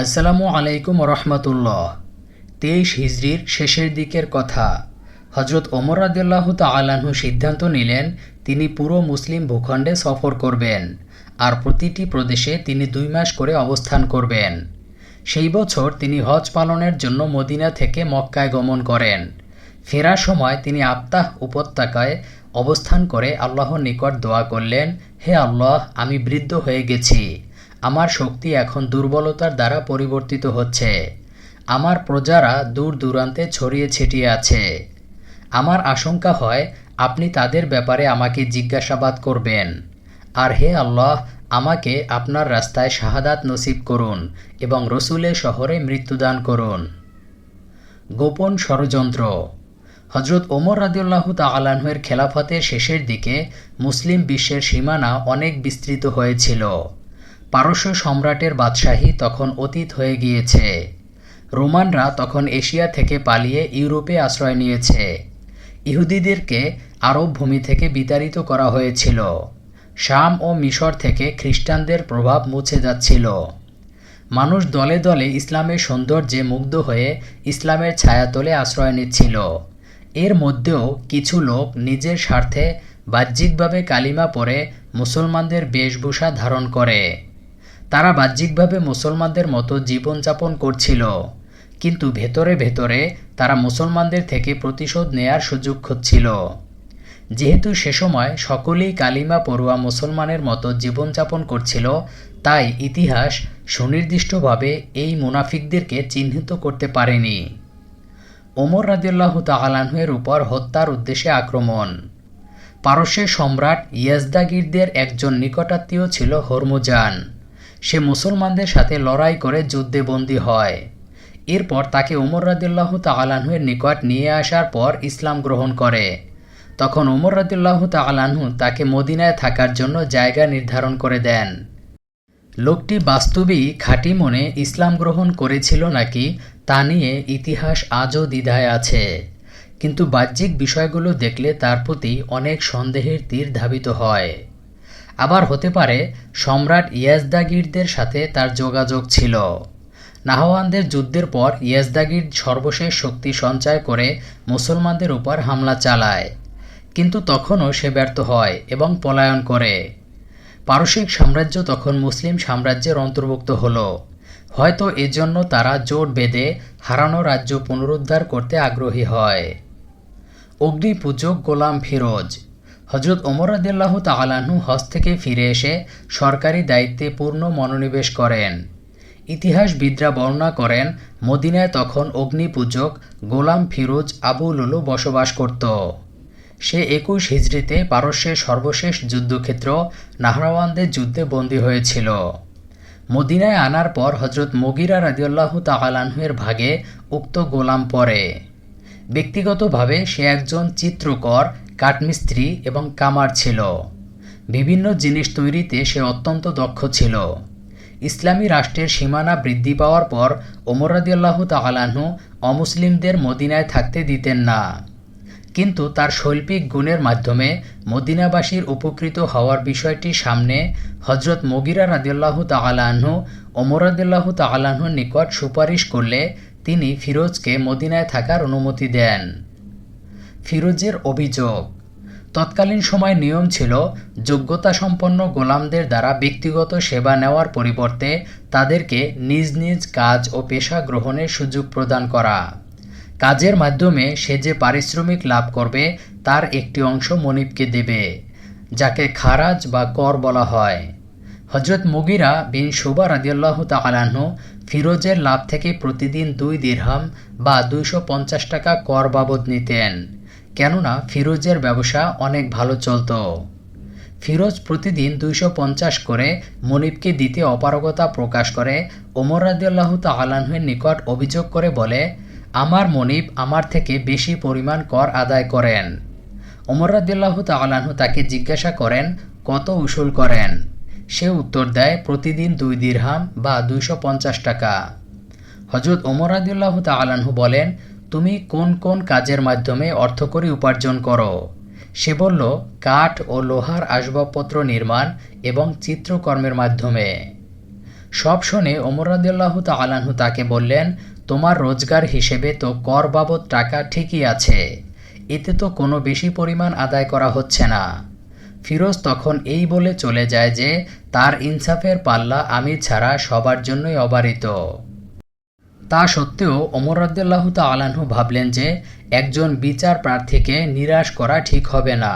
আসসালামু আলাইকুম রহমতুল্লাহ তেইশ হিজরির শেষের দিকের কথা। হজরত ওমর রাদিল্লাহ তালাহু সিদ্ধান্ত নিলেন, তিনি পুরো মুসলিম ভূখণ্ডে সফর করবেন আর প্রতিটি প্রদেশে তিনি দুই মাস করে অবস্থান করবেন। সেই বছর তিনি হজ পালনের জন্য মদিনা থেকে মক্কায় গমন করেন। ফেরার সময় তিনি আপ্তাহ উপত্যকায় অবস্থান করে আল্লাহর নিকট দোয়া করলেন, হে আল্লাহ, আমি বৃদ্ধ হয়ে গেছি। আমার শক্তি এখন দুর্বলতার দ্বারা পরিবর্তিত হচ্ছে। আমার প্রজারা দূর দূরান্তে ছড়িয়ে ছিটিয়ে আছে। আমার আশঙ্কা হয়, আপনি তাদের ব্যাপারে আমাকে জিজ্ঞাসাবাদ করবেন। আর হে আল্লাহ, আমাকে আপনার রাস্তায় শাহাদাত নসিব করুন এবং রসুলের শহরে মৃত্যুদান করুন। গোপন ষড়যন্ত্র। হজরত ওমর রাদিউল্লাহ তালাহের খেলাফতের শেষের দিকে মুসলিম বিশ্বের সীমানা অনেক বিস্তৃত হয়েছিল। পারস্য সম্রাটের বাদশাহী তখন অতীত হয়ে গিয়েছে। রোমানরা তখন এশিয়া থেকে পালিয়ে ইউরোপে আশ্রয় নিয়েছে। ইহুদিদেরকে আরব ভূমি থেকে বিতাড়িত করা হয়েছিল। শাম ও মিশর থেকে খ্রিস্টানদের প্রভাব মুছে যাচ্ছিল। মানুষ দলে দলে ইসলামের সৌন্দর্যে মুগ্ধ হয়ে ইসলামের ছায়াতলে আশ্রয় নিচ্ছিল। এর মধ্যেও কিছু লোক নিজের স্বার্থে বাহ্যিকভাবে কালিমা পরে মুসলমানদের বেশভূষা ধারণ করে। তারা বাহ্যিকভাবে মুসলমানদের মতো জীবনযাপন করছিল। কিন্তু ভেতরে ভেতরে তারা মুসলমানদের থেকে প্রতিশোধ নেয়ার সুযোগ খুঁজছিল। যেহেতু সে সময় সকলেই কালিমা পড়ুয়া মুসলমানের মতো জীবনযাপন করছিল, তাই ইতিহাস সুনির্দিষ্টভাবে এই মুনাফিকদেরকে চিহ্নিত করতে পারেনি। ওমর রাদিল্লাহ তালাহের উপর হত্যার উদ্দেশ্যে আক্রমণ। পারস্যের সম্রাট ইয়াজদাগিরদের একজন নিকটাত্মীয় ছিল হরমুজান। সে মুসলমানদের সাথে লড়াই করে যুদ্ধে বন্দী হয়। এরপর তাকে উমর রাদিল্লাহ তালাহের নিকট নিয়ে আসার পর ইসলাম গ্রহণ করে। তখন উমর রাদিল্লাহ তালাহু তাকে মদিনায় থাকার জন্য জায়গা নির্ধারণ করে দেন। লোকটি বাস্তবেই খাঁটি মনে ইসলাম গ্রহণ করেছিল নাকি তা নিয়ে ইতিহাস আজও দ্বিধায় আছে। কিন্তু বাহ্যিক বিষয়গুলো দেখলে তার প্রতি অনেক সন্দেহের তীর ধাবিত হয়। আবার হতে পারে সম্রাট ইয়াজদাগিরদের সাথে তার যোগাযোগ ছিল। নাহওয়ানদের যুদ্ধের পর ইয়াজদাগির সর্বশেষ শক্তি সঞ্চয় করে মুসলমানদের উপর হামলা চালায়। কিন্তু তখনও সে ব্যর্থ হয় এবং পলায়ন করে। পারসিক সাম্রাজ্য তখন মুসলিম সাম্রাজ্যের অন্তর্ভুক্ত হল। হয়তো এজন্য তারা জোট বেঁধে হারানো রাজ্য পুনরুদ্ধার করতে আগ্রহী হয়। অগ্নিপূজক গোলাম ফিরোজ হজরত ওমর আদিল্লাহ তালাহু হজ থেকে ফিরে এসে সরকারি দায়িত্বে পূর্ণ মনোনিবেশ করেন। ইতিহাসবিদরা বর্ণনা করেন, মদিনায় তখন অগ্নিপূজক গোলাম ফিরোজ আবু লুলু বসবাস করত। সে একুশ হিজড়িতে পারস্যের সর্বশেষ যুদ্ধক্ষেত্র নাহরাওয়ানদের যুদ্ধে বন্দী হয়েছিল। মদিনায় আনার পর হজরত মগিরা রাজিউল্লাহ তালাহের ভাগে উক্ত গোলাম পড়ে। ব্যক্তিগতভাবে সে একজন চিত্রকর কাঠমিস্ত্রি এবং কামার ছিল। বিভিন্ন জিনিস তৈরিতে সে অত্যন্ত দক্ষ ছিল। ইসলামী রাষ্ট্রের সীমানা বৃদ্ধি পাওয়ার পর ওমর রাদিয়াল্লাহ তালাহু অমুসলিমদের মদিনায় থাকতে দিতেন না। কিন্তু তার শৈল্পিক গুণের মাধ্যমে মদিনাবাসীর উপকৃত হওয়ার বিষয়টি সামনে হজরত মগিরা রাদিয়াল্লাহ তালাহু ওমর রাদিয়াল্লাহ তালাহুর নিকট সুপারিশ করলে তিনি ফিরোজকে মদিনায় থাকার অনুমতি দেন। ফিরোজের অভিযোগ। তৎকালীন সময় নিয়ম ছিল যোগ্যতা সম্পন্ন গোলামদের দ্বারা ব্যক্তিগত সেবা নেওয়ার পরিবর্তে তাদেরকে নিজ নিজ কাজ ও পেশা গ্রহণের সুযোগ প্রদান করা। কাজের মাধ্যমে সে যে পারিশ্রমিক লাভ করবে, তার একটি অংশ মনিবকে দেবে, যাকে খারাজ বা কর বলা হয়। হজরত মুগিরা বিন শোভা রাদিয়াল্লাহ তালাহ ফিরোজের লাভ থেকে প্রতিদিন দুই দিরহাম বা দুইশো পঞ্চাশ টাকা কর বাবদ নিতেন। কেননা ফিরোজের ব্যবসা অনেক ভালো চলত। ফিরোজ প্রতিদিন দুইশো পঞ্চাশ করে মনিবকে দিতে অপারগতা প্রকাশ করে। ওমর রাদিয়াল্লাহ তালাহের নিকট অভিযোগ করে বলে, আমার মনিব আমার থেকে বেশি পরিমাণ কর আদায় করেন। ওমর রাদিয়াল্লাহ তালাহু তাকে জিজ্ঞাসা করেন, কত উসুল করেন? সে উত্তর দেয়, প্রতিদিন দুই দিরহাম বা দুইশো পঞ্চাশ টাকা। হজরত ওমর রাদিউল্লাহ তালাহু বলেন তুমি কোন কোন কাজের মাধ্যমে অর্থকরী উপার্জন করো? সে বলল, কাঠ ও লোহার আসবাবপত্র নির্মাণ এবং চিত্রকর্মের মাধ্যমে। সব শুনে ওমর রাদিয়াল্লাহু তাআলাহু তাকে বললেন, তোমার রোজগার হিসেবে তো কর বাবদ টাকা ঠিকই আছে। এতে তো কোনো বেশি পরিমাণ আদায় করা হচ্ছে না। ফিরোজ তখন এই বলে চলে যায় যে, তার ইনসাফের পাল্লা আমি ছাড়া সবার জন্যই অবারিত। তা সত্ত্বেও ওমর রাদিয়াল্লাহু তাআলাহু ভাবলেন যে, একজন বিচার প্রার্থীকে নিরাশ করা ঠিক হবে না।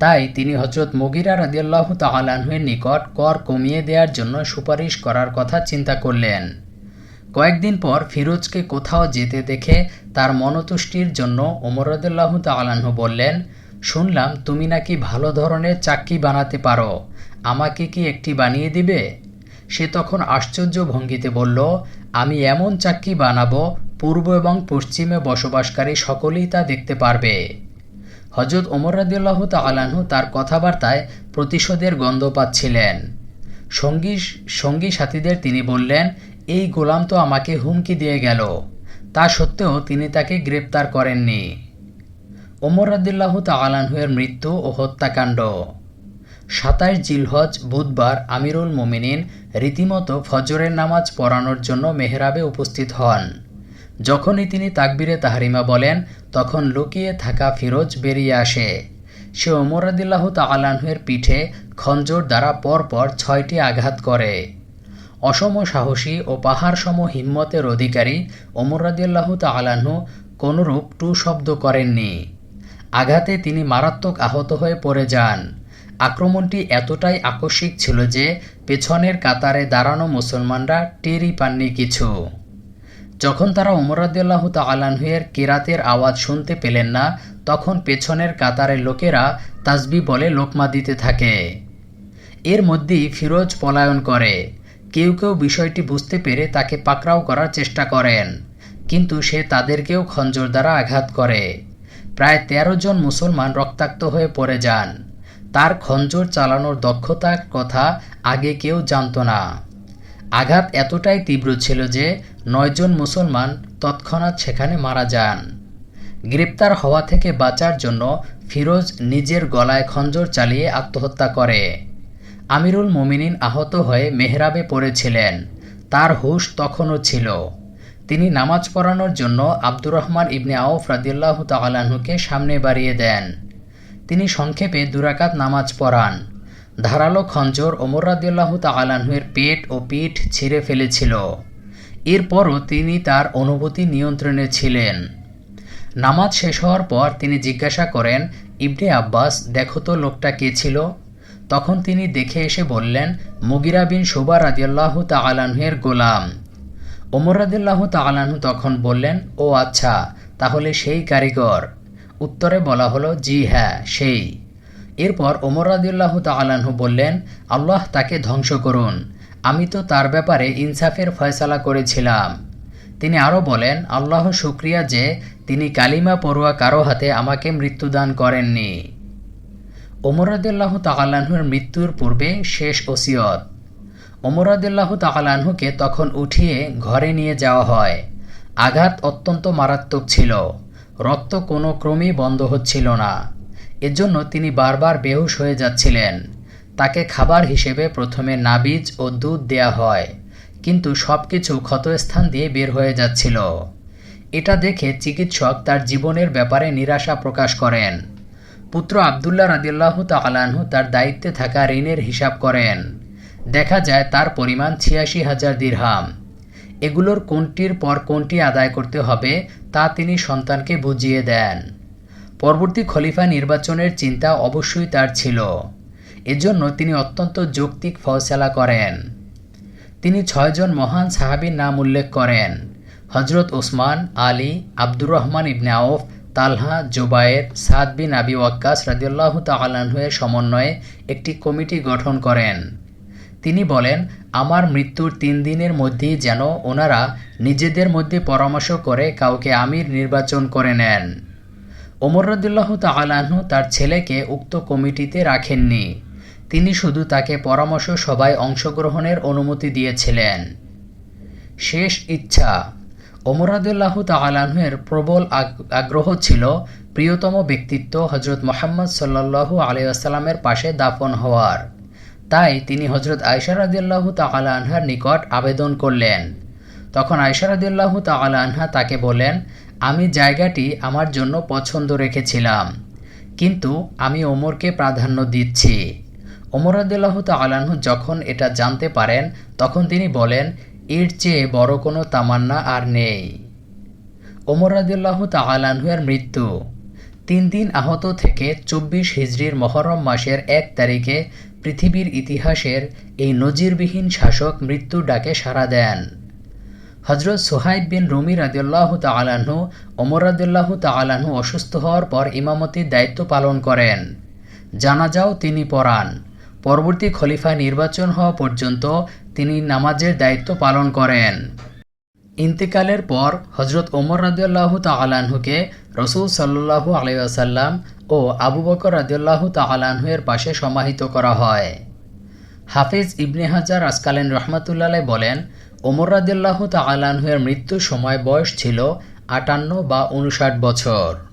তাই তিনি হজরত মগিরা রাদিয়াল্লাহু তাআলাহুয়ের নিকট কর কমিয়ে দেওয়ার জন্য সুপারিশ করার কথা চিন্তা করলেন। কয়েকদিন পর ফিরোজকে কোথাও যেতে দেখে তার মনতুষ্টির জন্য ওমর রাদিয়াল্লাহু তাআলাহু বললেন, শুনলাম তুমি নাকি ভালো ধরনের চাক্কি বানাতে পারো। আমাকে কি একটি বানিয়ে দিবে? সে তখন আশ্চর্য ভঙ্গিতে বলল আমি এমন চাক্কি বানাবো, পূর্ব এবং পশ্চিমে বসবাসকারী সকলেই তা দেখতে পারবে। হজরত ওমর রাদিউল্লাহ তালাহু তার কথাবার্তায় প্রতিশোধের গন্ধ পাচ্ছিলেন। সঙ্গী সঙ্গী সাথীদের তিনি বললেন, এই গোলাম তো আমাকে হুমকি দিয়ে গেল। তা সত্ত্বেও তিনি তাকে গ্রেপ্তার করেননি। ওমর রাদিল্লাহ তালাহুয়ের মৃত্যু ও হত্যাকাণ্ড। সাতাশ জিলহজ, বুধবার আমিরুল মোমিনিন রীতিমতো ফজরের নামাজ পড়ানোর জন্য মেহরাবে উপস্থিত হন। যখনই তিনি তাকবিরে তাহারিমা বলেন, তখন লুকিয়ে থাকা ফিরোজ বেরিয়ে আসে। সে ওমর রাদিল্লাহ তালাহুয়ের পিঠে খঞ্জর দ্বারা পরপর ছয়টি আঘাত করে। অসম সাহসী ও পাহাড়সম হিম্মতের অধিকারী ওমর রাদিল্লাহ তালাহু কোনরূপ টু শব্দ করেননি। আঘাতে তিনি মারাত্মক আহত হয়ে পড়ে যান। আক্রমণটি এতটাই আকস্মিক ছিল যে পেছনের কাতারে দাঁড়ানো মুসলমানরা টেরই পাননি কিছু। যখন তারা উমরাদ্দাল্লাহ তালানহুয়ের কেরাতের আওয়াজ শুনতে পেলেন না, তখন পেছনের কাতারের লোকেরা তাসবি বলে লোকমা দিতে থাকে। এর মধ্যেই ফিরোজ পলায়ন করে। কেউ কেউ বিষয়টি বুঝতে পেরে তাকে পাকড়াও করার চেষ্টা করেন, কিন্তু সে তাদেরকেও খঞ্জর দ্বারা আঘাত করে। প্রায় ১৩ জন মুসলমান রক্তাক্ত হয়ে পড়ে যান। তার খঞ্জর চালানোর দক্ষতার কথা আগে কেউ জানত না। আঘাত এতটাই তীব্র ছিল যে নয়জন মুসলমান তৎক্ষণাৎ সেখানে মারা যান। গ্রেপ্তার হওয়া থেকে বাঁচার জন্য ফিরোজ নিজের গলায় খঞ্জর চালিয়ে আত্মহত্যা করে। আমিরুল মোমিনিন আহত হয়ে মেহরাবে পড়েছিলেন। তার হুশ তখনও ছিল। তিনি নামাজ পড়ানোর জন্য আব্দুর রহমান ইবনে আউফ রাদিল্লাহ তালাহুকে সামনে বাড়িয়ে দেন। তিনি সংক্ষেপে দুরাকাত নামাজ পড়ান। ধারালো খঞ্জর ওমর রাদিল্লাহ তালাহুয়ের পেট ও পিঠ ছিঁড়ে ফেলেছিল। এরপরও তিনি তার অনুভূতি নিয়ন্ত্রণে ছিলেন। নামাজ শেষ হওয়ার পর তিনি জিজ্ঞাসা করেন, ইবনে আব্বাস, দেখো তো লোকটা কে ছিল? তখন তিনি দেখে এসে বললেন, মুগিরা বিন শোভা রাদিয়াল্লাহ তালাহুয়ের গোলাম। ওমর রাদিল্লাহ তালাহু তখন বললেন, ও আচ্ছা তাহলে সেই কারিগর। উত্তরে বলা হলো, জি হ্যাঁ সেই। এরপর ওমর রাদিল্লাহ তালাহু বললেন, আল্লাহ তাকে ধ্বংস করুন। আমি তো তার ব্যাপারে ইনসাফের ফয়সালা করেছিলাম। তিনি আরও বলেন, আল্লাহ শুক্রিয়া যে তিনি কালিমা পড়ুয়া কারও হাতে আমাকে মৃত্যুদান করেননি। ওমর রাদিল্লাহ তালাহুর মৃত্যুর পূর্বে শেষ ওসিয়ত। ওমরাদুল্লাহ তালাহুকে তখন উঠিয়ে ঘরে নিয়ে যাওয়া হয়। আঘাত অত্যন্ত মারাত্মক ছিল। রক্ত কোনো ক্রমেই বন্ধ হচ্ছিল না। এজন্য তিনি বারবার বেহুশ হয়ে যাচ্ছিলেন। তাকে খাবার হিসেবে প্রথমে নাবিজ ও দুধ দেয়া হয়, কিন্তু সব কিছু ক্ষতস্থান দিয়ে বের হয়ে যাচ্ছিল। এটা দেখে চিকিৎসক তার জীবনের ব্যাপারে নিরাশা প্রকাশ করেন। পুত্র আবদুল্লাহ রাদিল্লাহ তালাহু তার দায়িত্বে থাকা ঋণের হিসাব করেন। দেখা যায় তার পরিমাণ ছিয়াশি হাজার দিরহাম। এগুলোর কোনটির পর কোনটি আদায় করতে হবে তা তিনি সন্তানকে বুঝিয়ে দেন। পরবর্তী খলিফা নির্বাচনের চিন্তা অবশ্যই তার ছিল। এজন্য তিনি অত্যন্ত যৌক্তিক ফয়সালা করেন। তিনি ছয়জন মহান সাহাবীর নাম উল্লেখ করেন। হজরত ওসমান, আলী, আব্দুর রহমান ইবনে আউফ, তালহা, জোবায়ের, সাদ বিন আবি ওয়াক্কাস রাদিউল্লাহ তালাহের সমন্বয়ে একটি কমিটি গঠন করেন। তিনি বলেন, আমার মৃত্যুর তিন দিনের মধ্যেই যেন ওনারা নিজেদের মধ্যে পরামর্শ করে কাউকে আমির নির্বাচন করে নেন। ওমর রদুল্লাহ তালাহু তার ছেলেকে উক্ত কমিটিতে রাখেননি। তিনি শুধু তাকে পরামর্শ সভায় অংশগ্রহণের অনুমতি দিয়েছিলেন। শেষ ইচ্ছা। ওমরাদুল্লাহ তালাহের প্রবল আগ্রহ ছিল প্রিয়তম ব্যক্তিত্ব হজরত মোহাম্মদ সাল্লাহু আলিয়াস্লামের পাশে দাফন হওয়ার। তাই তিনি হজরত আয়সা রাদিয়াল্লাহু তাআলা আনহার নিকট আবেদন করলেন। তখন আয়সা রাদিয়াল্লাহু তাআলা আনহা তাকে বলেন আমি জায়গাটি আমার জন্য পছন্দ রেখেছিলাম, কিন্তু আমি ওমরকে প্রাধান্য দিচ্ছি। ওমর রাদিয়াল্লাহু তাআলা আনহু যখন এটা জানতে পারেন, তখন তিনি বলেন, এর চেয়ে বড় কোনো তামান্না আর নেই। ওমর রাদিয়াল্লাহু তাআলাহুয়ের মৃত্যু তিন দিন আহত থেকে চব্বিশ হিজরির মহরম মাসের এক তারিখে পৃথিবীর ইতিহাসের এই নজিরবিহীন শাসক মৃত্যুর ডাকে সাড়া দেন। হজরত সোহাইব বিন রুমি রাদিউল্লাহ তালাহু ওমর রাদিউল্লাহ তালাহু অসুস্থ হওয়ার পর ইমামতির দায়িত্ব পালন করেন। জানাজাও তিনি পড়ান। পরবর্তী খলিফা নির্বাচন হওয়া পর্যন্ত তিনি নামাজের দায়িত্ব পালন করেন। ইন্তেকালের পর হজরত ওমর রাদিউল্লাহ তালাহুকে রসুল সাল্লু আলাইসাল্লাম ও আবু বকর রাদিউল্লাহ তালাহুয়ের পাশে সমাহিত করা হয়। হাফিজ ইবনে হাজার আসকালেন রহমাতুল্লাহ বলেন, ওমর রাদিউল্লাহ তালাহুয়ের মৃত্যুর সময় বয়স ছিল আটান্ন বা উনষাট বছর।